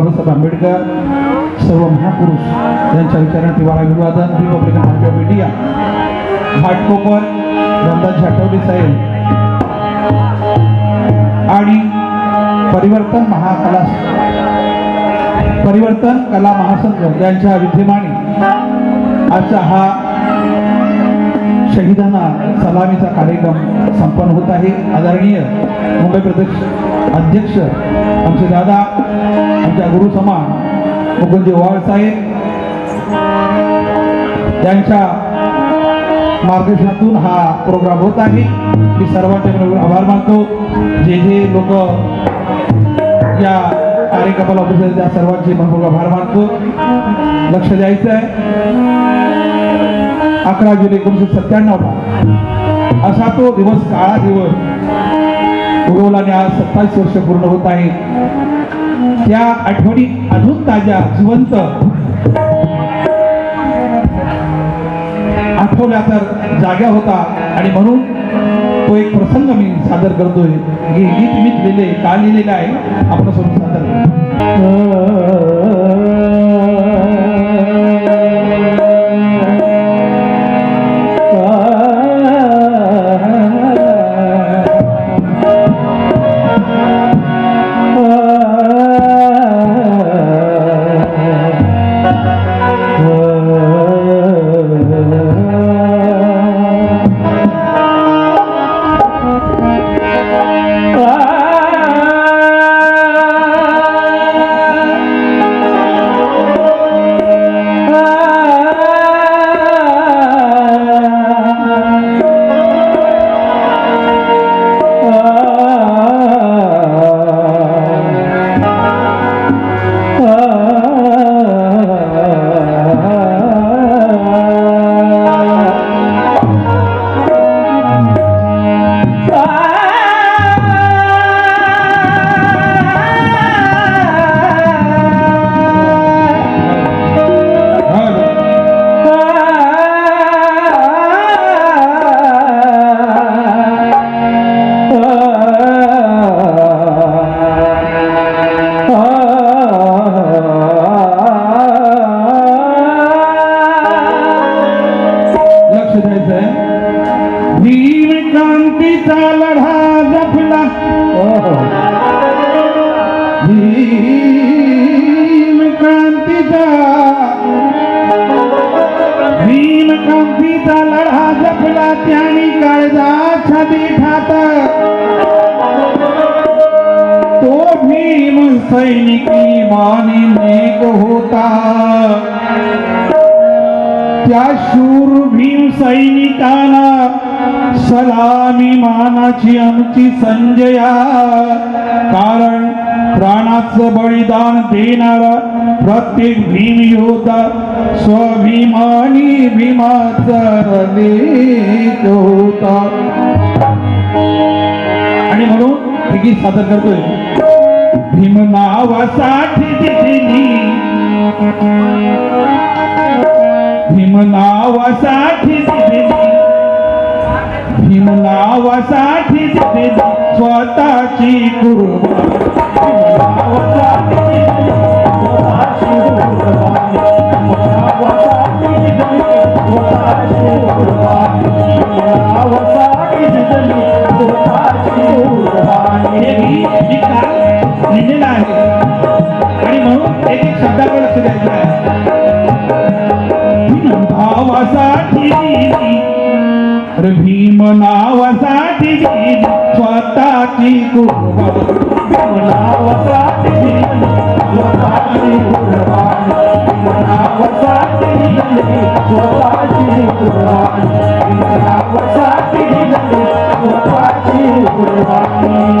बाबासाहेब आंबेडकर सर्व महापुरुष यांच्या विचारांची वारा विवादन Republican party of India Ghatkopar Ramdas Athawale साहेब. आणि परिवर्तन महाकला परिवर्तन कला महासंघ यांच्या विद्यमाने आजचा हा शहीदांना सलामीचा कार्यक्रम संपन्न होत आहे. आदरणीय मुंबई प्रदेश अध्यक्ष आमचे दादा आमच्या गुरु समान मुकुंदी वाळ साहेब त्यांच्या मार्गदर्शनातून हा प्रोग्राम होत आहे. मी सर्वांचे मनपूर्वक आभार मानतो. जे जे लोक या कार्यक्रमाला उपस्थित त्या सर्वांचे मनपूर्वक आभार मानतो. लक्ष द्यायचं आहे अकरा जुलै एकोणीसशे सत्त्याण्णवला असा तो दिवस काळा दिवस उगवलाने आज सत्तावीस वर्ष पूर्ण होत आहे. त्या आठवणी अजून ताज्या जिवंत. आठवल्या तर जाग्या होता आणि म्हणून तो एक प्रसंग मी सादर करतोय. हे गीत मी लिहिले का लिहिलेलं आहे आपण समोर सादर सैनिकी मानी नेक होता त्या शूर भीम सैनिकांना सलामी मानाची आमची संजया। कारण प्राणाचं बलिदान देणारा प्रत्येक भीम योद्धा स्वाभिमानी भीमाचा होता। आणि म्हणून गीत सादर करतोय। भीम नावासाठी दिली. भीम नावासाठी दिली. भीम नावासाठी दिली. स्वतःची कुर्बानी. लिहिलेलं आहे. आणि म्हणून एक एक शब्दाकडे लक्ष द्यायचं आहे. भावासाठी भीम नावासाठी स्वतःची भीम नावासाठी स्वतःची नावासाठी स्वतःची नावासाठी स्वतःची नावासाठी स्वतःची कुर्बानी.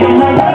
Amen.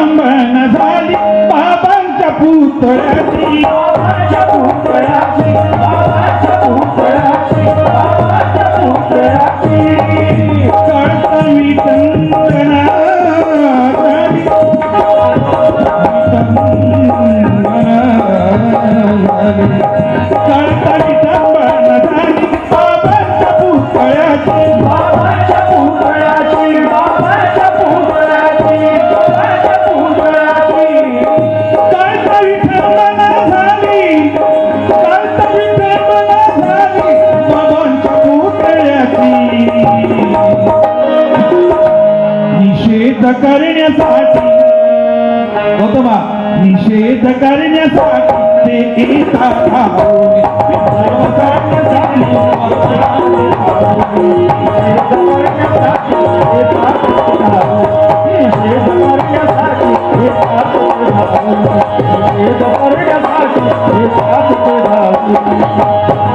विटांबण झाली बाबांच्या पुतळ्याची. बाबाच्या पुतळ्याची बाबाच्या पुतळ्याची बाबाच्या पुतळ्याची. कळता विटंबण झाली कळता विटंबन झाली बाबांच्या पुतळ्याची. बाबाच्या करण्यासाठी गौतमा निषेध करण्यासाठी ते येतात धावून. आदरणीय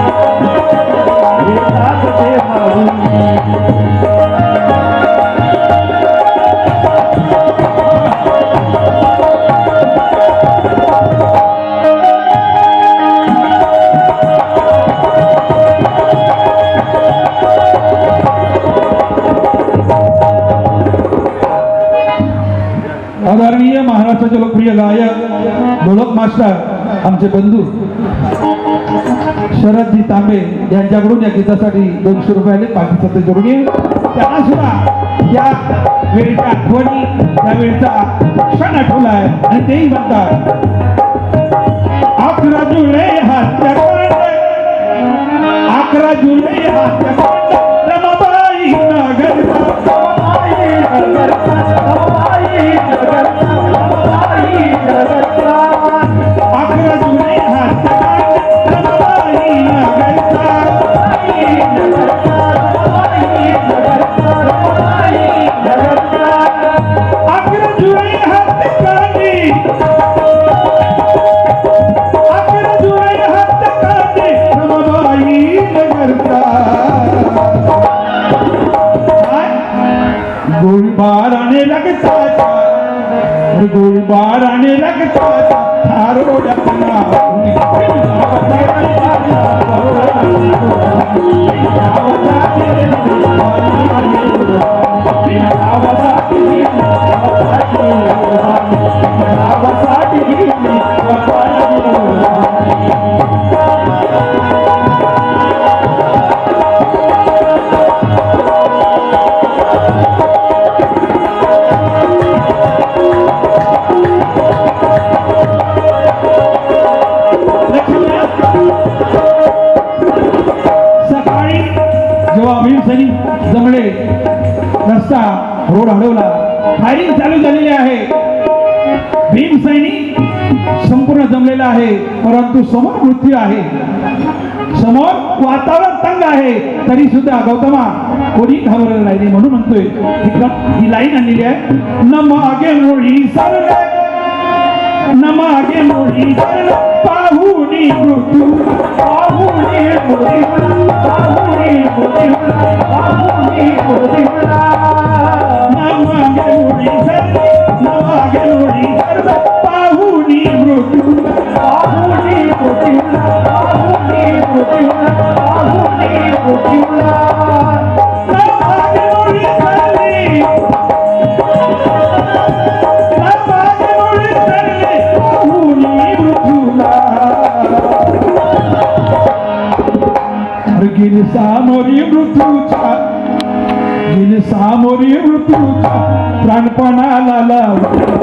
महाराष्ट्राचे लोकप्रिय गायक ढोलक मास्टर आमचे बंधू शरदजी तांबे यांच्याकडून या गीतासाठी दोनशे रुपयाने आले बाकीचं जोडून येईल. त्यांना सुद्धा या वेळेच्या आठवणी त्या वेळेचा क्षण आठवला आहे आणि तेही म्हणतात आप राजू रे अकरा ஒரு கோழி பாராணி ரகத்தாரோட அவசா रोड फायरिंग चालू झालेली आहे. भीम सैनिक संपूर्ण जमलेला आहे परंतु समोर मृत्यू आहे. समोर वातावरण तंग आहे. तरी सुद्धा गौतमा कोणी घाबरलं नाही म्हणून म्हणतोय ही लाईन आणलेली आहे. न मागे मोळी सरले न मागे मोळी सरले पाहुणी मृत्यू पाहुणी मोळी पाहुणी मोळी पाहुणी सामोरी मृत्यूच्या गेली सामोरी मृत्यूच्या प्राणपणाला लाव गेली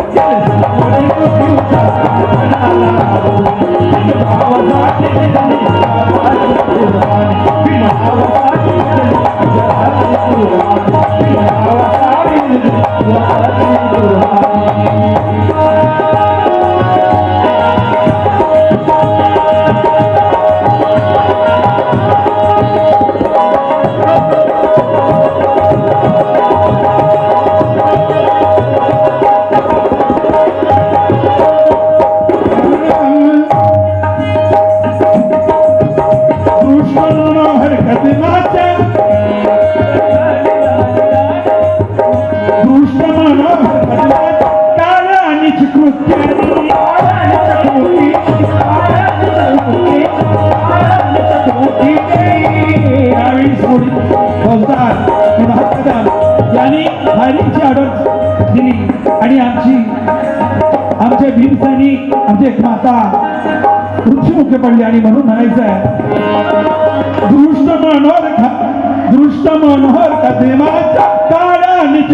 यांनी फायरिंगची ऑर्डर दिली आणि आमची आमचे भीम सैनिक आमचे माता पडले आणि म्हणून म्हणायचं आहे दृष्ट मनोहर दृष्ट मनोहर का देवाच्या काळ्या निज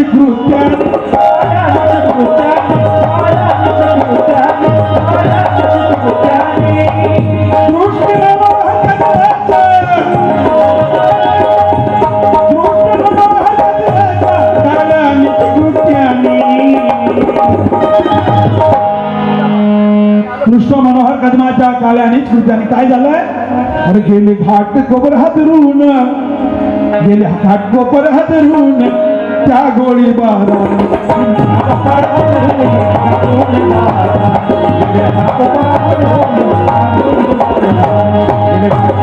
काळ्यानेच कृत्याने काय झालंय अरे गेले घाट कोपर हातरून गेले घाट कोपर हातरून त्या गोळीबार लक्ष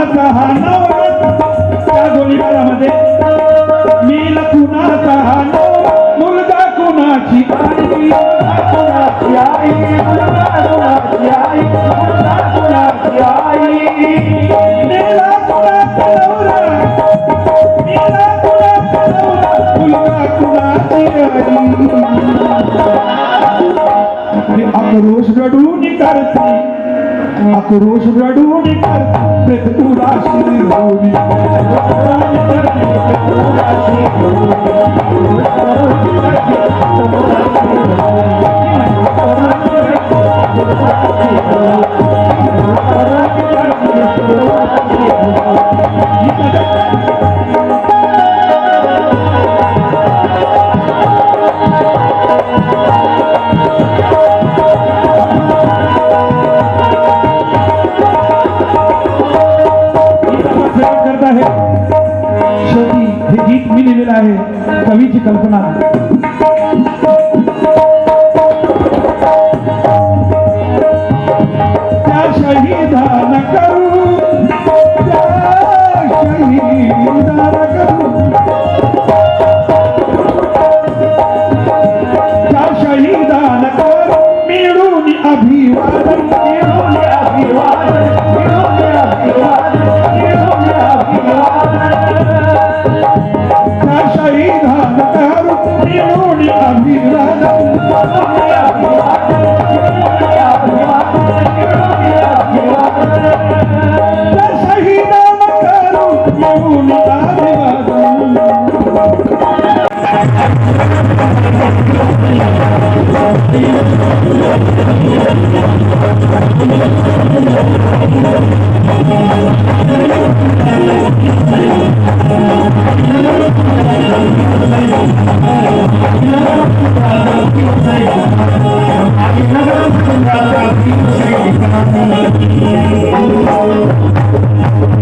कुणाचा हा रडून करते प्रेत उदासी होवी सेवन करत आहे. शेवटी हे गीत मी लिहिलेलं आहे. कवीची कल्पना. I'm